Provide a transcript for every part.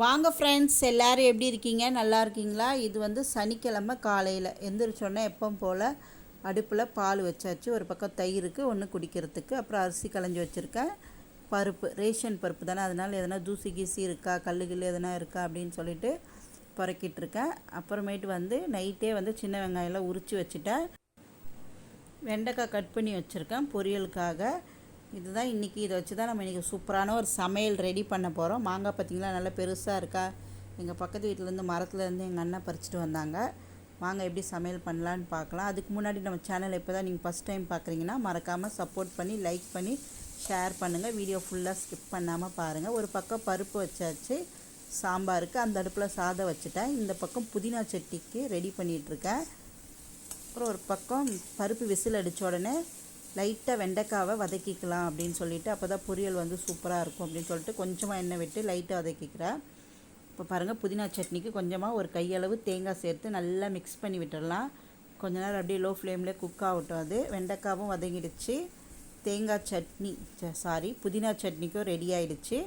வாங்க ஃப்ரெண்ட்ஸ் எல்லோரும் எப்படி இருக்கீங்க? நல்லா இருக்கீங்களா? இது வந்து சனிக்கிழமை காலையில். எந்திரிச்சோன்னே எப்போ போல் அடுப்பில் பால் வச்சாச்சு. ஒரு பக்கம் தயிருக்கு ஒன்று குடிக்கிறதுக்கு. அப்புறம் அரிசி களைஞ்சி வச்சுருக்கேன். பருப்பு ரேஷன் பருப்பு தானே. அதனால் எதனா தூசி கீசி இருக்கா? கல் கில் எதனா இருக்கா? அப்படின்னு சொல்லிட்டு புறக்கிட்டுருக்கேன் அப்புறமேட்டு வந்து நைட்டே வந்து சின்ன வெங்காயம்லாம் உரித்து வச்சுட்டேன். வெண்டைக்காய் கட் பண்ணி வச்சுருக்கேன் பொரியலுக்காக. இதுதான் இன்றைக்கி இதை வச்சு தான் நம்ம இன்றைக்கி சூப்பரான ஒரு சமையல் ரெடி பண்ண போகிறோம் மாங்காய் பார்த்திங்களா நல்லா பெருசாக இருக்கா? எங்கள் பக்கத்து வீட்டிலேருந்து மரத்துலேருந்து எங்கள் அண்ணன் பறிச்சிட்டு வந்தாங்க. மாங்காய் எப்படி சமையல் பண்ணலான்னு பார்க்கலாம். அதுக்கு முன்னாடி நம்ம சேனல் இப்போ தான் நீங்கள் ஃபஸ்ட் டைம் பார்க்குறீங்கன்னா மறக்காமல் சப்போர்ட் பண்ணி லைக் பண்ணி ஷேர் பண்ணுங்கள் வீடியோ ஃபுல்லாக ஸ்கிப் பண்ணாமல் பாருங்கள் ஒரு பக்கம் பருப்பு வச்சாச்சு சாம்பாருக்கு அந்த அடுப்பில் சாதம் வச்சுட்டேன். இந்த பக்கம் புதினா செட்டிக்கு ரெடி பண்ணிகிட்ருக்கேன் அப்புறம் ஒரு பக்கம் பருப்பு விசில் அடித்த உடனே லைட்டாக வெண்டைக்காவை வதக்கிக்கலாம் அப்படின்னு சொல்லிட்டு அப்போ தான் பொரியல் வந்து சூப்பராக இருக்கும் அப்படின்னு சொல்லிட்டு கொஞ்சமாக எண்ணெய் விட்டு லைட்டாக வதக்கிக்கிறேன் இப்போ பாருங்கள் புதினா சட்னிக்கு கொஞ்சமாக ஒரு கையளவு தேங்காய் சேர்த்து நல்லா மிக்ஸ் பண்ணி விட்டுடலாம் கொஞ்ச நேரம் அப்படியே லோ ஃப்ளேம்லேயே குக் ஆகட்டும் அது. வெண்டைக்காவும் வதங்கிடுச்சு. தேங்காய் சட்னி சாரி புதினா சட்னிக்கும் ரெடி ஆகிடுச்சு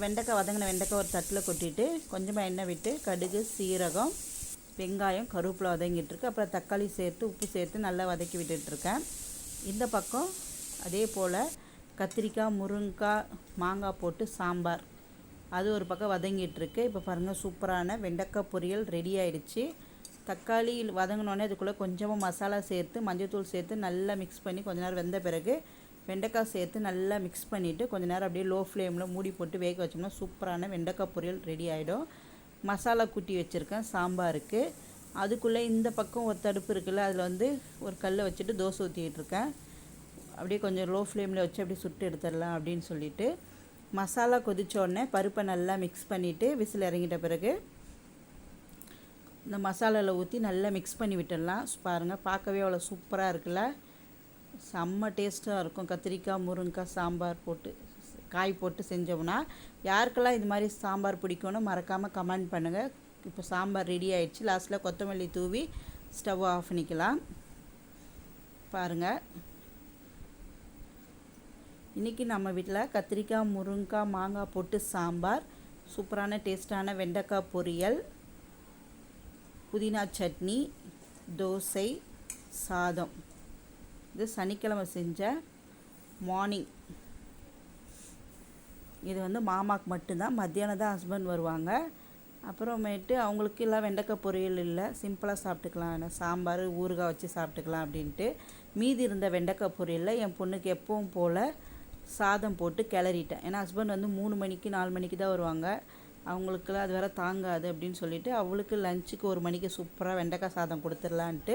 வெண்டைக்காய் வதங்கின வெண்டைக்காய் ஒரு தட்டில் கொட்டிட்டு கொஞ்சமாக எண்ணெய் விட்டு கடுகு சீரகம் வெங்காயம் கருவேப்பிலை வதங்கிட்டுருக்கு அப்புறம் தக்காளி சேர்த்து உப்பு சேர்த்து நல்லா வதக்கி விட்டுட்ருக்கேன் இந்த பக்கம் அதே போல் கத்திரிக்காய் முருங்கைக்காய் மாங்காய் போட்டு சாம்பார். அது ஒரு பக்கம் வதங்கிட்டுருக்கு. இப்போ பாருங்கள் சூப்பரான வெண்டைக்காய் பொரியல் ரெடி ஆயிடுச்சு. தக்காளி வதங்கினோடனே அதுக்குள்ளே கொஞ்சமாக மசாலா சேர்த்து மஞ்சள்தூள் சேர்த்து நல்லா மிக்ஸ் பண்ணி கொஞ்ச நேரம் வெந்த பிறகு வெண்டைக்காய் சேர்த்து நல்லா மிக்ஸ் பண்ணிவிட்டு கொஞ்ச நேரம் அப்படியே லோ ஃப்ளேமில் மூடி போட்டு வேக வச்சோம்னா சூப்பரான வெண்டைக்காய் பொரியல் ரெடி ஆகிடும் மசாலா கூட்டி வச்சுருக்கேன் சாம்பாருக்கு. அதுக்குள்ளே இந்த பக்கம் ஒரு தடுப்பு இருக்குல்ல அதில் வந்து ஒரு கல்லை வச்சுட்டு தோசை ஊற்றிக்கிட்டு அப்படியே கொஞ்சம் லோ ஃப்ளேமில் வச்சு அப்படியே சுட்டு எடுத்துடலாம் அப்படின்னு சொல்லிட்டு மசாலா கொதித்தோடனே பருப்பை நல்லா மிக்ஸ் பண்ணிவிட்டு விசில் இறங்கிட்ட பிறகு இந்த மசாலாவில் ஊற்றி நல்லா மிக்ஸ் பண்ணி விட்டுடலாம். பாருங்கள் பார்க்கவே அவ்வளோ சூப்பராக இருக்குல்ல. செம்ம டேஸ்ட்டாக இருக்கும். கத்திரிக்காய் முருங்கைக்காய் சாம்பார் போட்டு காய் போட்டு செஞ்சோம்னா யாருக்கெல்லாம் இது மாதிரி சாம்பார் பிடிக்கும்னு மறக்காமல் கமெண்ட் பண்ணுங்கள் இப்போ சாம்பார் ரெடி ஆயிடுச்சு. லாஸ்ட்டில் கொத்தமல்லி தூவி ஸ்டவ் ஆஃப் பண்ணிக்கலாம். பாருங்கள் இன்றைக்கி நம்ம வீட்டில் கத்திரிக்காய் முருங்கைக்காய் மாங்காய் போட்டு சாம்பார். சூப்பரான டேஸ்டான வெண்டைக்காய் பொரியல். புதினா சட்னி தோசை சாதம். இது சனிக்கிழமை செஞ்ச மார்னிங் இது வந்து மாமாவுக்கு மட்டும்தான். மத்தியானம் தான் ஹஸ்பண்ட் வருவாங்க. அப்புறமேட்டு அவங்களுக்கு எல்லாம் வெண்டைக்காய் பொரியல் இல்லை. சிம்பிளாக சாப்பிட்டுக்கலாம். சாம்பார் ஊறுகாய் வச்சு சாப்பிட்டுக்கலாம் அப்படின்ட்டு மீதி இருந்த வெண்டைக்காய் பொரியலில் என் பொண்ணுக்கு எப்பவும் போல் சாதம் போட்டு கிளறிட்டேன். ஏன்னா ஹஸ்பண்ட் வந்து மூணு மணிக்கு நாலு மணிக்கு தான் வருவாங்க. அவங்களுக்குலாம் அது வேற தாங்காது அப்படின்னு சொல்லிட்டு அவளுக்கு லஞ்சுக்கு ஒரு மணிக்கு சூப்பராக வெண்டைக்காய் சாதம் கொடுத்துடலான்ட்டு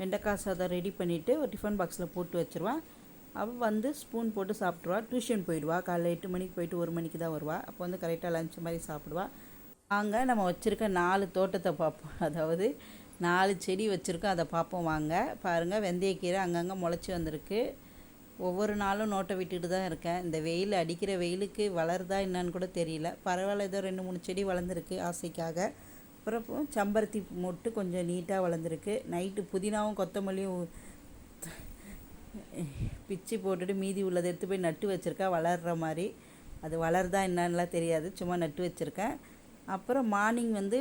வெண்டைக்காய் சாதம் ரெடி பண்ணிவிட்டு ஒரு டிஃபன் பாக்ஸில் போட்டு வச்சுருவான் அவள் வந்து ஸ்பூன் போட்டு சாப்பிட்ருவா டியூஷன் போயிடுவா. காலைல எட்டு மணிக்கு போயிட்டு ஒரு மணிக்கு தான் வருவாள் அப்போ வந்து கரெக்டாக லஞ்ச் மாதிரி சாப்பிடுவாள் வாங்க. நம்ம வச்சுருக்க நாலு தோட்டத்தை பார்ப்போம். அதாவது நாலு செடி வச்சுருக்கோம். அதை பார்ப்போம் வாங்க. பாருங்கள் வெந்தயக்கீரை அங்கங்கே முளைச்சி வந்திருக்கு. ஒவ்வொரு நாளும் நோட்டை விட்டுட்டு தான் இருக்கேன். இந்த வெயில் அடிக்கிற வெயிலுக்கு வளருதா என்னன்னு கூட தெரியல. பரவாயில்ல ஏதோ ரெண்டு மூணு செடி வளர்ந்துருக்கு ஆசைக்காக. அப்புறம் செம்பருத்தி மொட்டு கொஞ்சம் நீட்டாக வளர்ந்துருக்கு. நைட்டு புதினாவும் கொத்தமல்லியும் பிச்சு போட்டுட்டு மீதி உள்ளதை எடுத்து போய் நட்டு வச்சுருக்கேன் வளர்கிற மாதிரி. அது வளருதா என்னன்னுலாம் தெரியாது. சும்மா நட்டு வச்சுருக்கேன். அப்புறம் மார்னிங் வந்து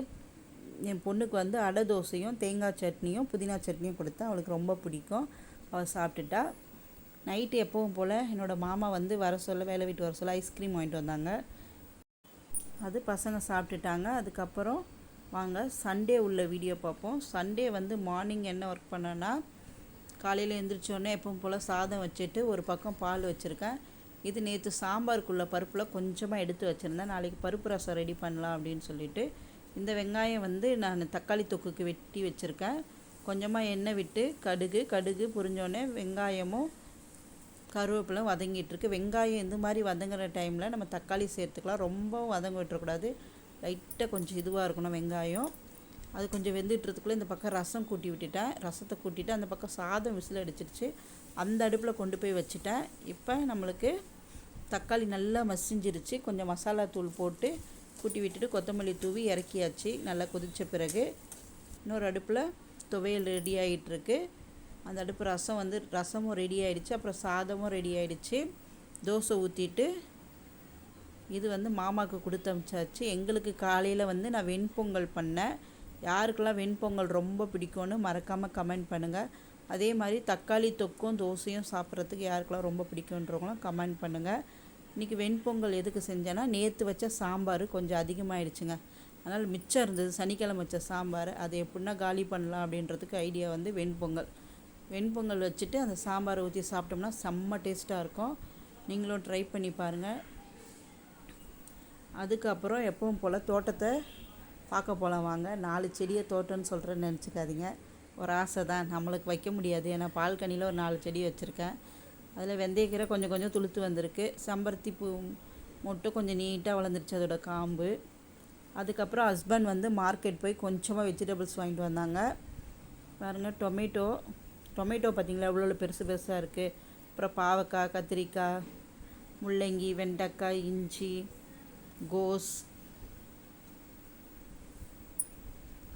என் பொண்ணுக்கு வந்து அடை தோசையும் தேங்காய் சட்னியும் புதினா சட்னியும் கொடுத்தா அவளுக்கு ரொம்ப பிடிக்கும். அவள் சாப்பிட்டுட்டா. நைட்டு எப்பவும் போல் என்னோடய மாமா வந்து வர சொல்ல வேலை வீட்டு வர சொல்ல ஐஸ்கிரீம் வாங்கிட்டு வந்தாங்க. அது பசங்க சாப்பிட்டுட்டாங்க. அதுக்கப்புறம் வாங்க சண்டே உள்ள வீடியோ பார்ப்போம். சண்டே வந்து மார்னிங் என்ன ஒர்க் பண்ணேன்னா காலையில் எழுந்திரிச்சோடனே எப்பவும் போல் சாதம் வச்சுட்டு ஒரு பக்கம் பால் வச்சுருக்கேன். இது நேற்று சாம்பாருக்குள்ள பருப்பில் கொஞ்சமாக எடுத்து வச்சுருந்தேன். நாளைக்கு பருப்பு ரசம் ரெடி பண்ணலாம் அப்படின்னு சொல்லிட்டு இந்த வெங்காயம் வந்து நான் தக்காளி தொக்குக்கு வெட்டி வச்சுருக்கேன். கொஞ்சமாக எண்ணெய் விட்டு கடுகு கடுகு புரிஞ்சோடனே வெங்காயமும் கருவேப்பிலும் வதங்கிட்டுருக்கு வெங்காயம் இந்த மாதிரி வதங்குற டைமில் நம்ம தக்காளி சேர்த்துக்கலாம். ரொம்ப வதங்க விட்டுறக்கூடாது. லைட்டாக கொஞ்சம் இதுவாக இருக்கணும் வெங்காயம். அது கொஞ்சம் வெந்துட்டுறதுக்குள்ளே இந்த பக்கம் ரசம் கூட்டி விட்டுட்டேன். ரசத்தை கூட்டிட்டு அந்த பக்கம் சாதம் விசில் அடிச்சிருச்சு. அந்த அடுப்பில் கொண்டு போய் வச்சுட்டேன். இப்போ நம்மளுக்கு தக்காளி நல்லா மசிஞ்சிருச்சு. கொஞ்சம் மசாலா தூள் போட்டு கூட்டி விட்டுட்டு கொத்தமல்லி தூவி இறக்கியாச்சு. நல்லா கொதித்த பிறகு இன்னொரு அடுப்பில் துவையல் ரெடி ஆகிட்டுருக்கு அந்த அடுப்பு ரசம் வந்து ரசமும் ரெடி ஆகிடுச்சு அப்புறம் சாதமும் ரெடி ஆகிடுச்சு தோசை ஊற்றிட்டு இது வந்து மாமாவுக்கு கொடுத்து அமிச்சாச்சு. எங்களுக்கு காலையில் வந்து நான் வெண்பொங்கல் பண்ணேன். யாருக்கெல்லாம் வெண்பொங்கல் ரொம்ப பிடிக்கும்னு மறக்காமல் கமெண்ட் பண்ணுங்கள் அதே மாதிரி தக்காளி தொக்கும் தோசையும் சாப்பிட்றதுக்கு யாருக்கெல்லாம் ரொம்ப பிடிக்குன்றவங்களும் கமெண்ட் பண்ணுங்கள் இன்றைக்கி வெண்பொங்கல் எதுக்கு செஞ்சேன்னா நேற்று வச்ச சாம்பார் கொஞ்சம் அதிகமாகிடுச்சுங்க அதனால் மிச்சம் இருந்தது சனிக்கிழமை வச்ச சாம்பார் அதை எப்படின்னா காலி பண்ணலாம் அப்படின்றதுக்கு ஐடியா வந்து வெண்பொங்கல். வெண்பொங்கல் வச்சுட்டு அந்த சாம்பாரை ஊற்றி சாப்பிட்டோம்னா செம்ம டேஸ்ட்டாக இருக்கும். நீங்களும் ட்ரை பண்ணி பாருங்கள் அதுக்கப்புறம் எப்பவும் போல் தோட்டத்தை பார்க்க போகலாம் வாங்க. நாலு செடியை தோட்டம்னு சொல்கிறேன்னு நினச்சிக்காதீங்க. ஒரு ஆசை தான். நம்மளுக்கு வைக்க முடியாது. ஏன்னா பால்கனியில் ஒரு நாலு செடி வச்சுருக்கேன். அதில் வெந்தயக்கீரை கொஞ்சம் கொஞ்சம் துளுத்து வந்திருக்கு. செம்பருத்தி பூ மட்டும் கொஞ்சம் நீட்டாக வளர்ந்துருச்சு அதோட காம்பு. அதுக்கப்புறம் ஹஸ்பண்ட் வந்து மார்க்கெட் போய் கொஞ்சமாக வெஜிடபிள்ஸ் வாங்கிட்டு வந்தாங்க. பாருங்கள் டொமேட்டோ டொமேட்டோ பார்த்தீங்களா? எவ்வளோ பெருசு பெருசாக இருக்குது அப்புறம் பாவக்காய் கத்திரிக்காய் முள்ளங்கி வெண்டைக்காய் இஞ்சி கோஸ்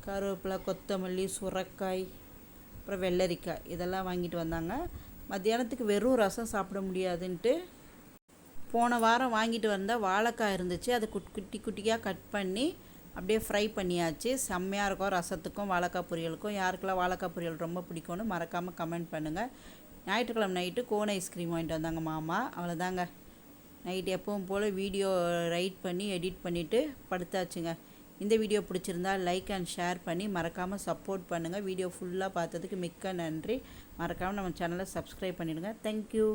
கருவேப்பிலை கொத்தமல்லி சுரக்காய் அப்புறம் வெள்ளரிக்காய் இதெல்லாம் வாங்கிட்டு வந்தாங்க. மத்தியானத்துக்கு வெறும் ரசம் சாப்பிட முடியாதுன்ட்டு போன வாரம் வாங்கிட்டு வந்த வாழைக்காய் இருந்துச்சு. அதை குட் குட்டி குட்டியாக கட் பண்ணி அப்படியே ஃப்ரை பண்ணியாச்சு. செம்மையாக இருக்கும் ரசத்துக்கும் வாழைக்காய் பொரியலுக்கும். யாருக்கெல்லாம் வாழைக்காய் பொரியல் ரொம்ப பிடிக்கும்னு மறக்காமல் கமெண்ட் பண்ணுங்கள் ஞாயிற்றுக்கிழமை நைட்டு கோன் ஐஸ்கிரீம் வாங்கிட்டு வந்தாங்க மாமா. அவ்வளோதாங்க நைட் எப்பவும் போல் வீடியோ ரைட் பண்ணி எடிட் பண்ணிவிட்டு படுத்தாச்சுங்க. இந்த வீடியோ பிடிச்சிருந்தா லைக் அண்ட் ஷேர் பண்ணி மறக்காமல் சப்போர்ட் பண்ணுங்கள் வீடியோ ஃபுல்லாக பார்த்ததுக்கு மிக்க நன்றி. மறக்காமல் நம்ம சேனலை சப்ஸ்கிரைப் பண்ணிவிடுங்க தேங்க்யூ